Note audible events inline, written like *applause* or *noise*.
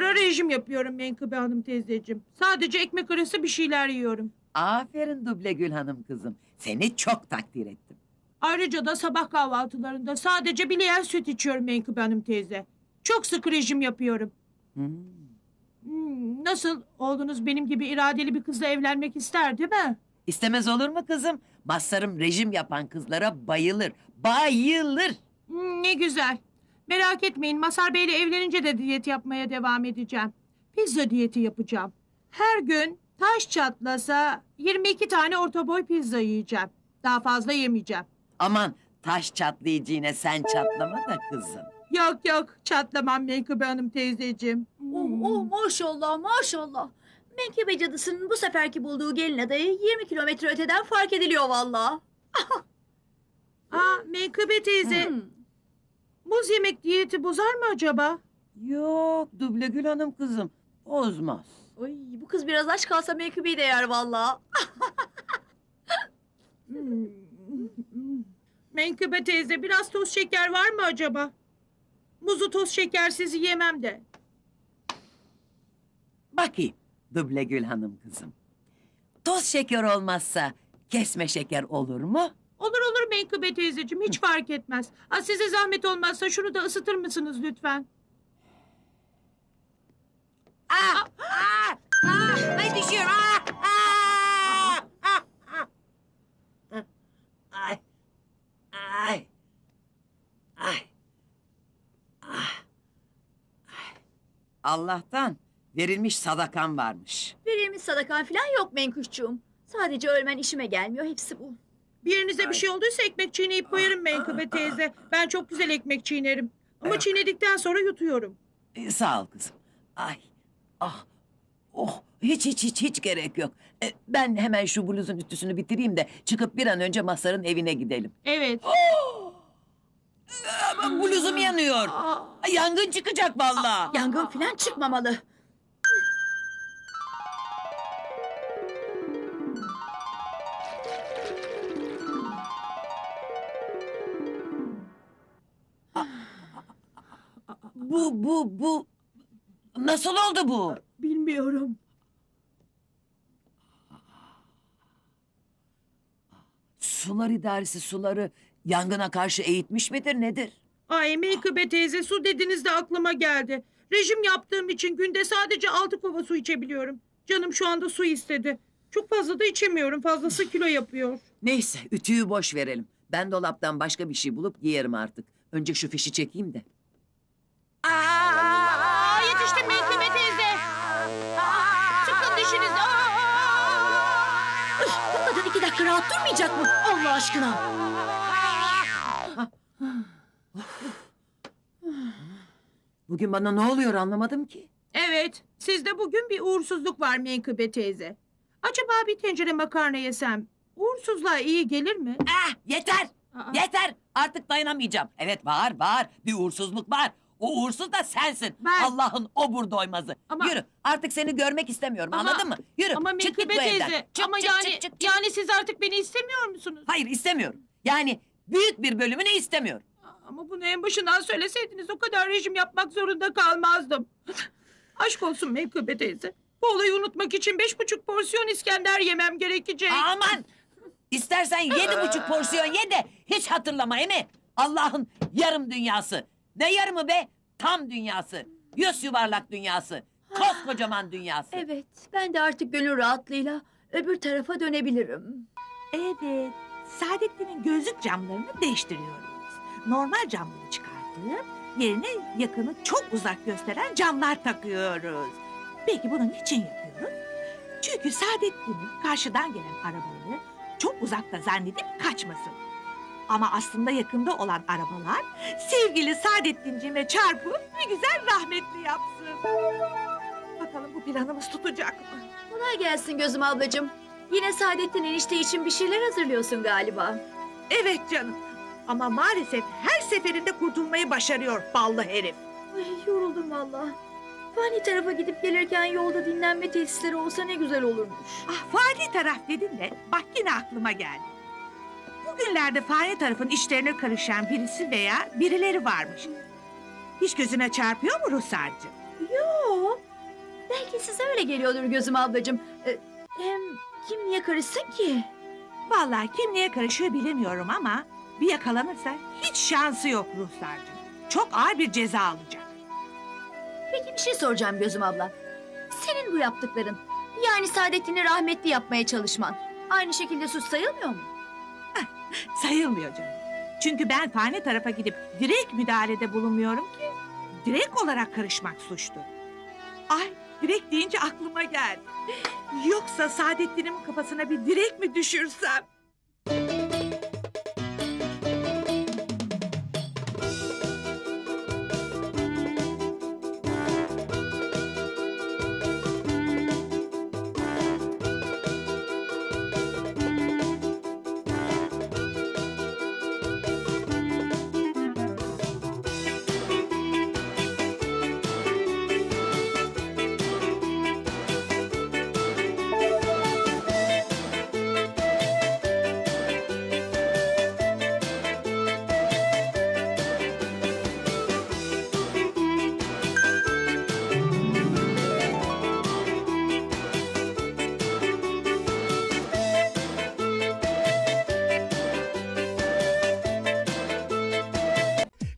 ara rejim yapıyorum Menkıbe Hanım teyzeciğim. Sadece ekmek arası bir şeyler yiyorum. Aferin Duble Gül Hanım kızım. Seni çok takdir ettim. Ayrıca da sabah kahvaltılarında sadece bileyen süt içiyorum Menkıbe Hanım teyze. Çok sık rejim yapıyorum. Hmm. Hmm, nasıl? Oğlunuz benim gibi iradeli bir kızla evlenmek ister değil mi? İstemez olur mu kızım? Mazharım rejim yapan kızlara bayılır. Bayılır. Hmm, ne güzel. Merak etmeyin Masar Bey'le evlenince de diyet yapmaya devam edeceğim. Pizza diyeti yapacağım. Her gün taş çatlasa 22 tane orta boy pizza yiyeceğim. Daha fazla yemeyeceğim. Aman taş çatlayacağına sen çatlama da kızım. Yok yok çatlamam Menkıbe Hanım teyzeciğim. Oh, oh maşallah maşallah. Menkıbe cadısının bu seferki bulduğu gelin adayı 20 kilometre öteden fark ediliyor valla. *laughs* Aa Menkıbe teyze Hmm. Muz yemek diyeti bozar mı acaba? Yok Duble Gül Hanım kızım. Bozmaz. Ay, bu kız biraz aç kalsa Menkıbe'yi de yer valla. Hmm. Menkıbe teyze biraz toz şeker var mı acaba? Muzu toz şekersiz yemem de. Bakayım Duble Gül Hanım kızım. Toz şeker olmazsa kesme şeker olur mu? Olur olur Menkıbe teyzeciğim hiç fark etmez. Ha, size zahmet olmazsa şunu da ısıtır mısınız lütfen? Aa! Aa! Aa! Ay düşüyor. Aa! Aa! Aa! Aa! Ay. Ay. Ay. Ah. Ay. Allah'tan verilmiş sadakan varmış. Verilmiş sadakan falan yok Menkuşcuğum. Sadece ölmen işime gelmiyor hepsi bu. Bir yerinize bir şey olduysa ekmek çiğneyip koyarım Menkıbe teyze. Ben çok güzel ekmek çiğnerim. Ama çiğnedikten sonra yutuyorum. Ee, sağ ol kızım. Ay. Ah. Oh. Hiç hiç hiç hiç gerek yok. Ee, ben hemen şu bluzun ütüsünü bitireyim de çıkıp bir an önce Mazhar'ın evine gidelim. Evet. *gasps* Ama bluzum yanıyor. Ay, Yangın çıkacak vallahi. Yangın falan çıkmamalı. Bu bu bu nasıl oldu bu? Bilmiyorum. Sular idaresi suları yangına karşı eğitmiş midir nedir? Ay Menkıbe teyze su dediniz de aklıma geldi. Rejim yaptığım için günde sadece altı kova su içebiliyorum. Canım şu anda su istedi. Çok fazla da içemiyorum. Fazlası kilo yapıyor. Neyse ütüyü boş verelim. Ben dolaptan başka bir şey bulup giyerim artık. Önce şu fişi çekeyim de. Dakika rahat durmayacak mı? Allah aşkına. Bugün bana ne oluyor anlamadım ki. Evet, sizde bugün bir uğursuzluk var Menkıbe teyze. Acaba bir tencere makarna yesem uğursuzluğa iyi gelir mi? Ah yeter! Aa, Yeter! Artık dayanamayacağım. Evet var var. Bir uğursuzluk var. O uğursuz da sensin. Ben- Allah'ın obur doymazı. Ama- Yürü artık seni görmek istemiyorum Ama- anladın mı? Yürü Ama çık git Menkıbe bu teyze, evden. Çık, ama çık, yani çık, çık, çık. yani siz artık beni istemiyor musunuz? Hayır istemiyorum. Yani büyük bir bölümünü istemiyorum. Ama bunu en başından söyleseydiniz o kadar rejim yapmak zorunda kalmazdım. *laughs* Aşk olsun Menkıbe teyze. Bu olayı unutmak için beş buçuk porsiyon İskender yemem gerekecek. Aman! İstersen yedi buçuk porsiyon ye de hiç hatırlama mi? Allah'ın yarım dünyası. Ne yarımı be? Tam dünyası. Yüz yuvarlak dünyası. Koskocaman dünyası. Evet ben de artık gönül rahatlığıyla öbür tarafa dönebilirim. Evet, Saadettin'in gözlük camlarını değiştiriyoruz. Normal camları çıkartıp yerine yakını çok uzak gösteren camlar takıyoruz. Peki bunu niçin yapıyoruz? Çünkü Saadettin'in karşıdan gelen arabaları çok uzakta zannedip kaçmasın. Ama aslında yakında olan arabalar sevgili Saadettinciğime çarpıp bir güzel rahmetli yapsın. Bakalım bu planımız tutacak mı? Kolay gelsin gözüm ablacığım. Yine Saadettin enişte için bir şeyler hazırlıyorsun galiba. Evet canım. Ama maalesef her seferinde kurtulmayı başarıyor ballı herif. Ay, yoruldum valla. Fani tarafa gidip gelirken yolda dinlenme tesisleri olsa ne güzel olurmuş. Ah fani taraf dedin de bak yine aklıma geldi. Bugünlerde fani tarafın işlerine karışan birisi veya birileri varmış. Hiç gözüne çarpıyor mu Ruhsar'cığım? Yo, Belki size öyle geliyordur gözüm ablacığım. Ee, hem kim niye karışsın ki? Vallahi kim neye karışıyor bilemiyorum ama bir yakalanırsa hiç şansı yok Ruhsar'cığım. Çok ağır bir ceza alacak. Peki bir şey soracağım gözüm abla. Senin bu yaptıkların, yani Saadettin'i rahmetli yapmaya çalışman, aynı şekilde suç sayılmıyor mu? *laughs* Sayılmıyor canım. Çünkü ben fani tarafa gidip direkt müdahalede bulunmuyorum ki. Direkt olarak karışmak suçtur. Ay direkt deyince aklıma geldi. Yoksa Saadettin'imin kafasına bir direkt mi düşürsem?